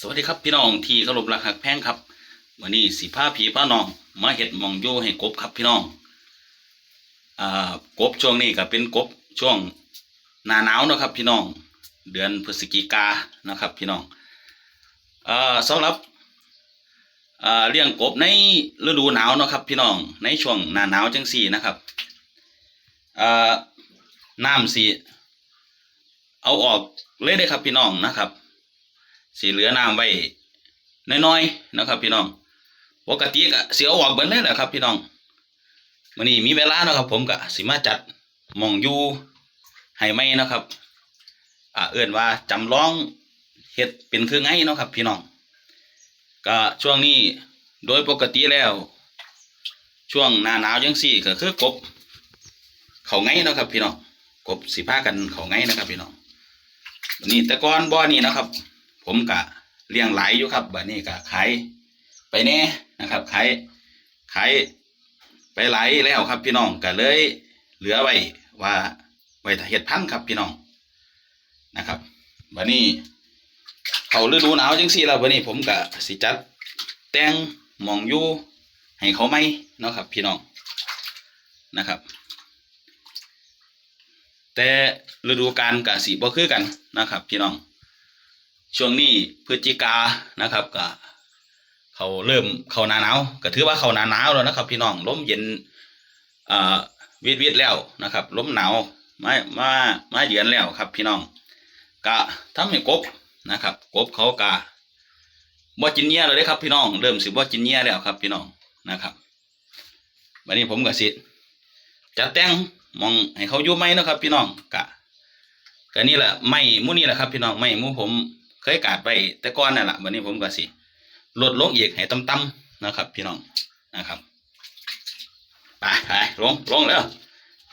สวัสดีครับพี่น้องที่เคารพรักหักแพงครับวันนี้สีผ้าผีป้าน้อง มาเห็ดมองโยให้กบครับพี่น้องอ่ากบช่วงนี้ก็เป็นกบช่วงหนาหนาวนะครับ พี่น้อง เดือนพฤศจิกานะครับ พี่น้องอ่าสำหรับอ่าเลี้ยงกบในฤดูหนาวนะครับ พี่น้องในช่วงหนาหนาวจังสี่นะครับอ่าน้ำสีเอาออกเลยได้ครับพี่น้องนะครับ สีเหลือน้ำไว้น้อยๆนะครับ พี่น้องปกติก็เสียออกเบิดเลยแหละครับ พี่น้องวันนี้มีเวลานะครับ ผมก็สิมาจัดมองอยู่ให้ไหมเนะครับ อ่าเอื่นว่าจำลองเฮ็ดเป็นคือไงเนาะครับ พี่น้องก็ช่วงนี้โดยปกติแล้ว ช่วงหน้าหนาวจังสี่ก็คือกบ เขาไงเนาะครับ พี่น้องกบสิพากันเขาไงนะครับ พี่น้องนนี้แต่ก่อนบ่อนี้นะครับ ผมกะเลี้ยงหลายอยู่ครับบัดนี้กะขายไปแน่นะครับขายขายไปหลายแล้วครับพี่น้องก็เลย เหลือไว้ว่าไว้ถ้าเห็ดพันธุ์ครับพี่น้องนะครับบัดนี้เขาฤดูหนาวจังสี่แล้วบัดนี้ผมกะสิจัดแต่งหมองอยู่ให้เขาไหมเนาะครับ พี่น้องนะครับ แต่ฤดูกาลกะสีบ่คือกันนะครับ พี่น้อง ช่วงนี้พฤศจิกานะครับก็เขาเริ่มเข้าหนาหนาวก็ถือว่าเข้าหนาหนาวแล้วนะครับ พี่น้องลมเย็นอ่าวิดวิดแล้วนะครับลมหนาวมามามาเยือนแล้วครับ พี่น้องก็ทำให้กบนะครับ กบเขากะบ่กินเนียเลยเด้ครับ พี่น้องเริ่มสิบ่กินเนียแล้วครับ พี่น้องนะครับวันนี้ผมก็สิจัดแต่งมองให้เขาอยู่ไหมนะครับ พี่น้องกะก็นี่แหละไม่มู่นี่แหละครับ พี่น้องไม่มู่ผม เคยกาดไปแต่ก่อนนั่นแหละวันนี้ผมก็สิลดลงอีกให้ต่ำๆนะครับ พี่น้องนะครับไปไปลงลงแล้ว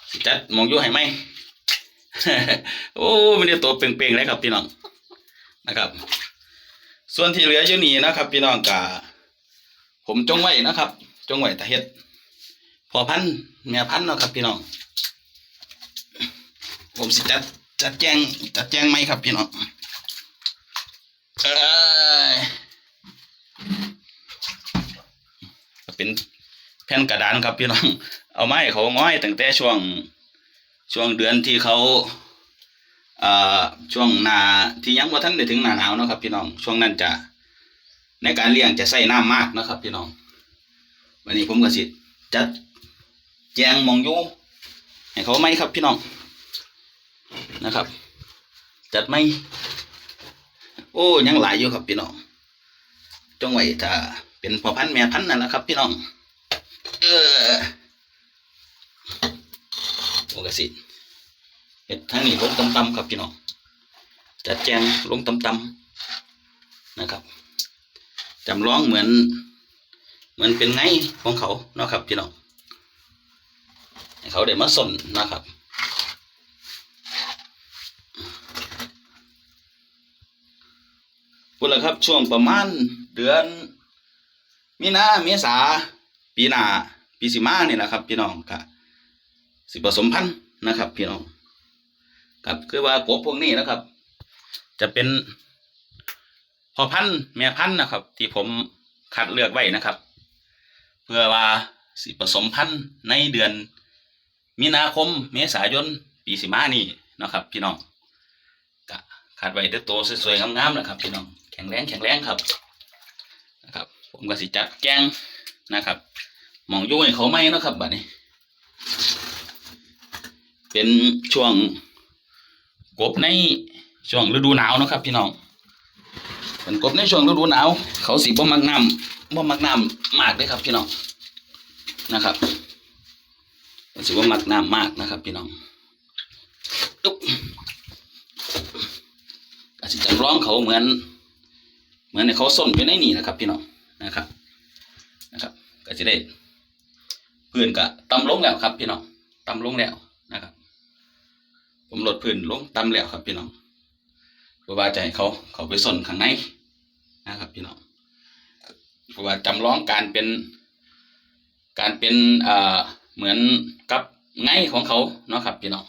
สิจัดมองอยู่ให้ไหมโอ้ไม่ได้ตัวเป่งๆเลยครับพี่น้องนะครับ ส่วนที่เหลืออยู่นี่นะครับ พี่น้องกะผมจงไว้นะครับ จงไว้ตาเฮ็ดพอพันธุ์แม่พันธุ์เนาะครับพี่น้อง ผมสิจัดจัดแจงจัดแจงไหมครับพี่น้อง เอ้ยเป็นแผ่นกระดานครับพี่น้อง เอาไม้เขาง้อยตั้งแต่ช่วงช่วงเดือนที่เขาเอ่อช่วงหนาที่ยังว่าท่านได้ถึงหนาหนาวนะครับ พี่น้องช่วงนั้นจะในการเลี้ยงจะใส่น้ำมากนะครับ พี่น้อง วันนี้ผมก็สิจัดแจงมองยูให้เขาไหมครับ พี่น้องนะครับ จัดไหมโอ้ยังหลายอยู่ครับพี่น้องจงไว้ถ้าเป็นพอพันแม่พันนั่นแหละครับ พี่น้อง เออโอกสิเห็ดทางนี้ลงต่ำๆครับพี่น้องจัดแจงลงต่ำๆนะครับจำลองเหมือน เหมือนเป็นไงของเขาเนาะครับพี่น้องให้เขาได้มาสนนะครับพุ่นละครับช่วงประมาณเดือนมีนาเมษา ปีหน้าปีสิมานี่แหละครับ พี่น้องก็สิผสมพันธุ์นะครับ พี่น้องครับคือว่ากบพวกนี้นะครับ จะเป็นพอพันธุ์แม่พันธุ์นะครับ ที่ผมคัดเลือกไว้นะครับ เพื่อว่าสิผสมพันธุ์ในเดือนมีนาคมเมษายนปีสิมานี่นะครับ พี่น้องก็คัดไว้ด้วยตัวสวยๆงามๆนะครับ พี่น้องแข็งแรงแข็งแรงครับนะครับ ผมก็สิจัดแกง นะครับหมองยุ่ให้เขาไหมเนะครับบัดนี้ เป็นช่วงกบในช่วงฤดูหนาวนะครับ พี่น้องเป็นกบในช่วงฤดูหนาวเขาสีบ่มักน้ำบ่มักน้ำมากเลยครับ พี่น้องนะครับสีบ่มักน้ำมากนะครับ พี่น้องตุ๊บก็สิจำลองเขาเหมือน เหมือนในเขาส้นอยู่ในนี่นะครับ พี่น้องนะครับ ก็จะได้พื้นก็ต่ำลงแล้วครับ พี่น้องต่ำลงแล้วนะครับ ผมลดพื้นลงต่ำแล้วครับ พี่น้องเพราะว่าจะให้เขาเขาไปสนข้างในนะครับ พี่น้องเพราะว่าจำลองการเป็น การเป็นเอ่อเหมือนกับไงของเขาเนาะครับ พี่น้อง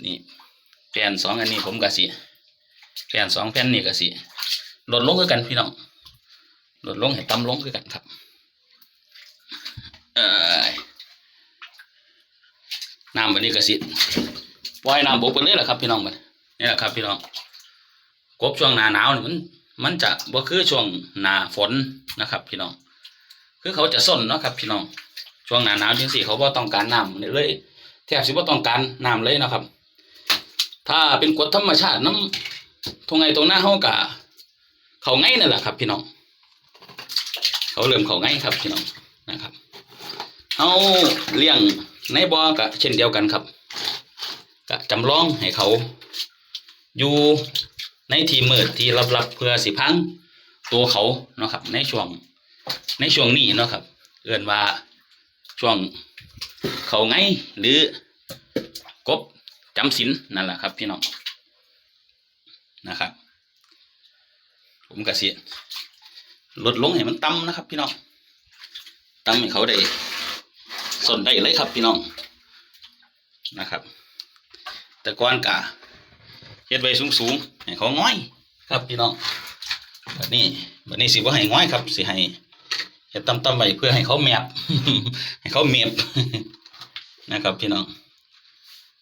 นนี้แผ่นสองอันนี้ผมก็สิแผ่นสองแผ่นนี่ก็สิลดลงกันพี่น้อง ลดลงให้ต่ำลงคือกันครับน้ำวันนี้ก็สิปล่อยน้ำบกไปเลยแหละครับ พี่น้องมันนี่แหละครับ พี่น้องกบช่วงหนาหนาวนี่มัน มันจะบ่คือช่วงหนาฝนนะครับ พี่น้อง คือเขาจะส้นเนาะครับ พี่น้อง ช่วงหนาหนาวจังสี่เขาบ่ต้องการน้ำเลยแทบสิบ่ต้องการน้ำเลยนะครับ ถ้าเป็นกฎธรรมชาติน้ำทงไงตรงหน้าเฮากะเขาไงนั่นแหละครับ พี่น้อง เขาเริ่มเขาไงครับพี่น้องนะครับเฮาเลี้ยงในบ่อกะเช่นเดียวกันครับกะจำลองให้เขาอยู่ในที่มืดที่ลับๆเพื่อสิพังตัวเขาเนาะครับ ในช่วงในช่วงนี้เนาะครับ เอื่นว่าช่วงเขาไงหรือกบจำศีลนั่นแหละครับ พี่น้องนะครับ ผมกระเสิ ลดลงให้มันต่ำนะครับ พี่น้องต่ำให้เขาได้สนได้เลยครับ พี่น้องนะครับ แต่ก่อนกะเฮ็ดไว้สูงๆให้เขาง้อยครับพี่น้องแบัดนี้แบัดนี้สิบ่าให้ง้อยครับสิให้เฮ็ดต่ำๆไว้เพื่อให้เขาแมบให้เขาเมียบนะครับ พี่น้อง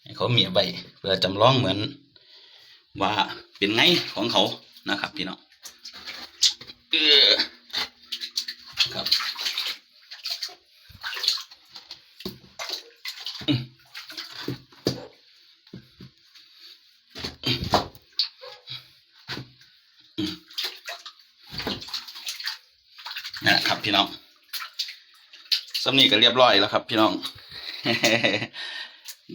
ให้เขาเมียบไว้เพื่อจำลองเหมือนว่าเป็นไงของเขานะครับ พี่น้อง เออครับนั่แหละครับพี่น้องสำนีก็เรียบร้อยแล้วครับ พี่น้อง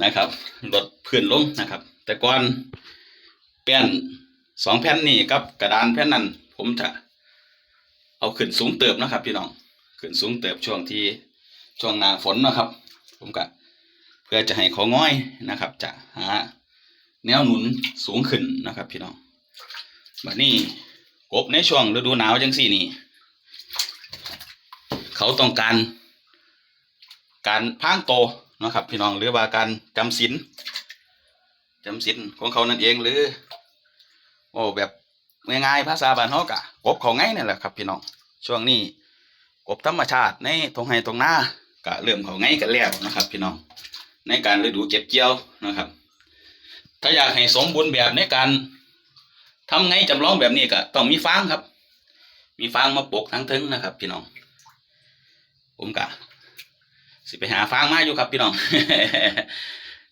นะครับลดพื้นลงนะครับ แต่ก่อนแป้นสองแผ่นนี่กับกระดานแผ่นนั้นผมจะ เอาขึ้นสูงเติบนะครับ พี่น้องขึ้นสูงเติบช่วงที่ช่วงหน้าฝนนะครับ ผมก็เพื่อจะให้เขาง่อยนะครับ จะหาแนวหนุนสูงขึ้นนะครับ พี่น้องแบัดนี้กบในช่วงฤดูหนาวจังสี่นี่ เขาต้องการ การพรางโตนะครับ พี่น้องหรือว่าการจำศีลจำศีลของเขานั่นเองหรือโอ้แบบ ง่ายๆภาษาบ้านเฮากะกบเขาไงนี่แหละครับพี่น้องช่วงนี้กบธรรมชาติในตรงไห้ตรงหน้ากะเริ่มเขาไงกันแล้วนะครับ พี่น้องในการฤดูเก็บเกี่ยวนะครับ ถ้าอยากให้สมบูรณ์แบบในการทำไงจำลองแบบนี้ก็ต้องมีฟางครับ มีฟางมาปกทั้งทึงนะครับ พี่น้อง ผมกะสิไปหาฟางมาอยู่ครับพี่น้อง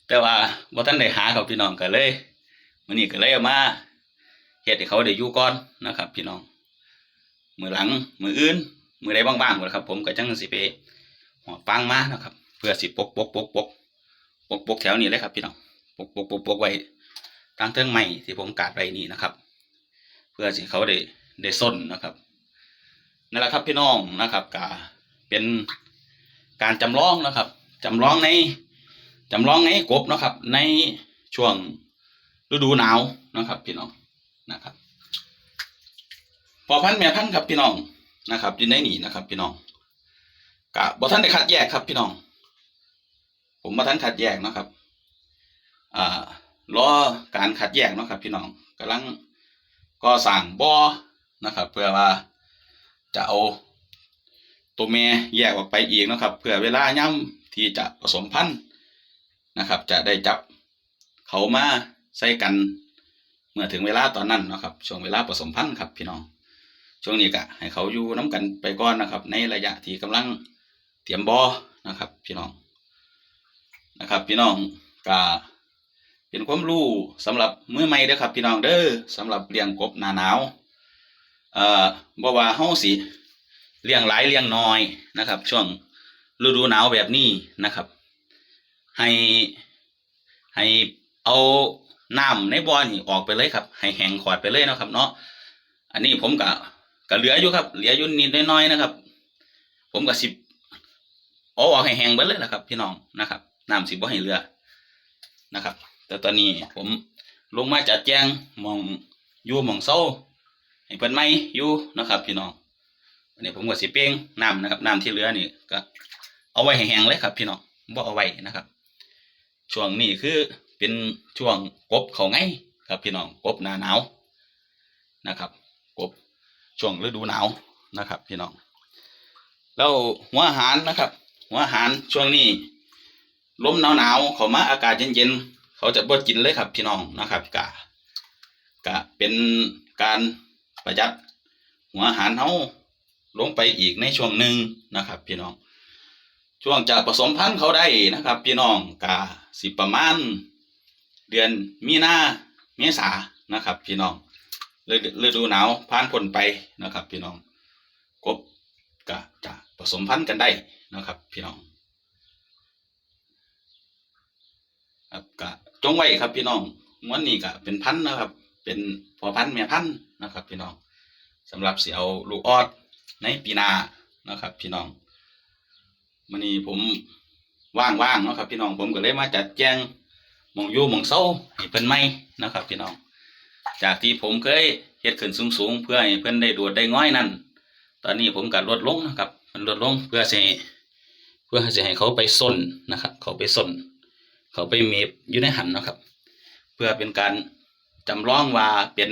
แต่ว่าบ่ทันได้หาครับพี่น้องก็เลยมื้อนี้ก็เลยมา เฮ็ดให้เขาได้อยู่ก่อนนะครับ พี่น้องมือหลังมืออื่นมือใดบ้างๆพุ่นล่ะครับ ผมก็จังสิไปหอบฟางมานะครับ เพื่อสิปกปกปกปกปกปกแถวนี้เลยครับ พี่น้องปกปกปกปกไว้ทางเทิงไม้ที่ผมกาดไว้นี่นะครับ เพื่อสิเขาได้ได้ส้นนะครับนั่นแหละครับพี่น้องนะครับก็เป็นการจำลองนะครับจำลองในจำลองในกบนะครับ ในช่วงฤดูหนาวนะครับ พี่น้อง นะครับพอพันธุ์แม่พันธ์ครับพี่น้องนะครับอยู่ในนี่นะครับ พี่น้องกะบ่ท่านได้คัดแยกครับพี่น้อง ผมบ่ท่านคัดแยกนะครับอ่ารอการคัดแยกนะครับ พี่น้องกำลังก็สั่งบ่อนะครับ เพื่อว่าจะเอาตัวแม่แยกออกไปอีกนะครับ เพื่อเวลาย่ำที่จะผสมพันธุ์นะครับ จะได้จับเขามาใส่กัน เมื่อถึงเวลาตอนนั้นนะครับช่วงเวลาผสมพันธุ์ครับ พี่น้องช่วงนี้ก็ให้เขาอยู่น้กันไปก่อนนะครับ ในระยะที่กำลังเตรียมบอนะครับ พี่น้องนะครับ พี่น้องก็เป็นความรู้สำหรับมือใหม่เด้อครับ พี่น้องเด้อสำหรับเลี้ยงกบหนาหนาวเอ่อบ่ว่าเฮาสิเลี้ยงหลายเลี้ยงน้อยนะครับ ช่วงฤดูหนาวแบบนี้นะครับ ให้ให้เอา น้ำในบ่อนี่ออกไปเลยครับ ให้แห้งขอดไปเลยนะครับ เนาะอันนี้ผมก็ก็เหลืออยู่ครับ เหลืออยู่นิดน้อยๆนะครับ ผมก็สิบเอาออกให้แห้งไปเลยนะครับ พี่น้องนะครับน้ำสิบ่ให้เหลือนะครับ แต่ตอนนี้ผมลงมาจัดแจงมองอยู่มองเศร้าให้เพิ่นไม่อยู่นะครับ พี่น้องอันนี้ผมก็สิเป้งน้ำนะครับน้ำที่เหลือนี่ก็ เอาไว้แห้งเลยครับ พี่น้องบ่เอาไว้นะครับ ช่วงนี้คือ เป็นช่วงกบเขาไงครับพี่น้องกบหน้าหนาวนะครับกบช่วงฤดูหนาวนะครับ พี่น้องแล้วหัวอาหารนะครับ หัวอาหารช่วงนี้ลมหนาวๆเขามาอากาศเย็นๆเขาจะบ่กินเลยครับ พี่น้องนะครับกะกะเป็นการประหยัดหัวอาหารเขาลงไปอีกในช่วงหนึ่งนะครับ พี่น้อง ช่วงจะผสมพันธุ์เขาได้นะครับ พี่น้องกะสิประมาณ เดือนมีนาเมษานะครับ พี่น้องฤดูฤดูหนาวผ่านพ้นไปนะครับ พี่น้องกบก็จะผสมพันธุ์กันได้นะครับ พี่น้องครับก็จงไว้ครับพี่น้องม้วนนี้ก็เป็นพันธุ์นะครับ เป็นพอพันธุ์แม่พันธุ์นะครับ พี่น้องสำหรับเสียเอาลูกออดในปีนานะครับ พี่น้องมันนี้ผมว่างๆเนาะครับ พี่น้องผมก็เลยมาจัดแจง มองอยู่มองเศร้าให้เพิ่นไหมนะครับพี่น้อง จากที่ผมเคยเฮ็ดขึ้นสูงๆ เพื่อให้เพิ่นได้โดดได้ง่อยนั่น ตอนนี้ผมก็ลดลงนะครับมันลดลงเพื่อสิให้เพื่อสิให้เขาไปส้นนะครับ เขาไปส้น เขาไปเมฟอยู่ในหันนะครับ เพื่อเป็นการจำลองว่าเป็น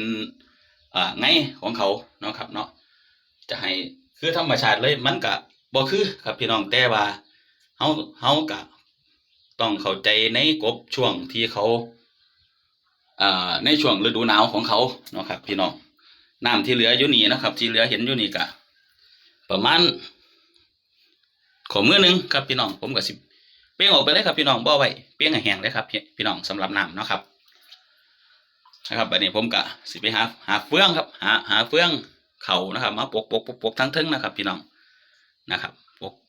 อ่าไงของเขาเนาะครับเนาะจะให้คือธรรมชาติเลยมันก็บ่คือครับพี่น้องแต่ว่าเฮาเฮาก็ ต้องเข้าใจในกบช่วงที่เขาในช่วงฤดูหนาวของเขาเนาะครับ พี่น้องน้ำที่เหลืออยู่นี่นะครับ ที่เหลือเห็นอยู่นี่ก็ประมาณขอมือหนึงครับพี่น้องผมก็สิบเปี้ยงออกไปเลยครับพี่น้องบ่ไว้เปี้ยงแห้งเลยครับพี่น้องสำหรับน้ำเนาะครับนะครับอันนี้ผมก็สิไปหาหาเฟืองครับ หาหาเฟืองเขานะครับ มาปกปกปกปกทั้งทึงนะครับ พี่น้องนะครับ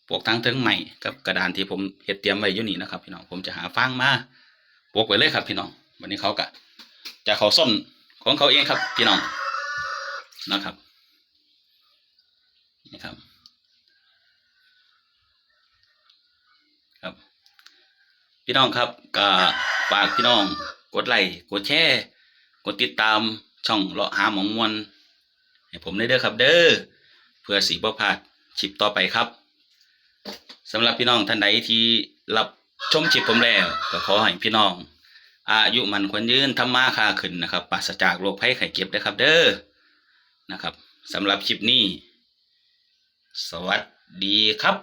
ปกปกทั้งเทิงใหม่กับกระดานที่ผมเฮ็ดเตรียมไว้อยู่นี่นะครับ พี่น้องผมจะหาฟางมาปวกไว้เลยครับ พี่น้องวันนี้เขาก็จะเขาส้นของเขาเองครับ พี่น้องนะครับนี่ครับ ครับ พี่น้องครับก็ฝากพี่น้อง กดไลค์กดแชร์กดติดตามช่องเลาะหาหมองมวลให้ผมได้เด้อครับ เด้อเพื่อสีบ่พลาดคลิปต่อไปครับ สำหรับพี่น้องท่านใดที่รับชมชิปผมแล้วก็ขอให้พี่น้อง อายุมันควรยืนทำมาค้าขึ้นนะครับปราศจากโรคภัยไข้เจ็บนะครับ เด้อนะครับสำหรับคลิปนี้ สวัสดีครับ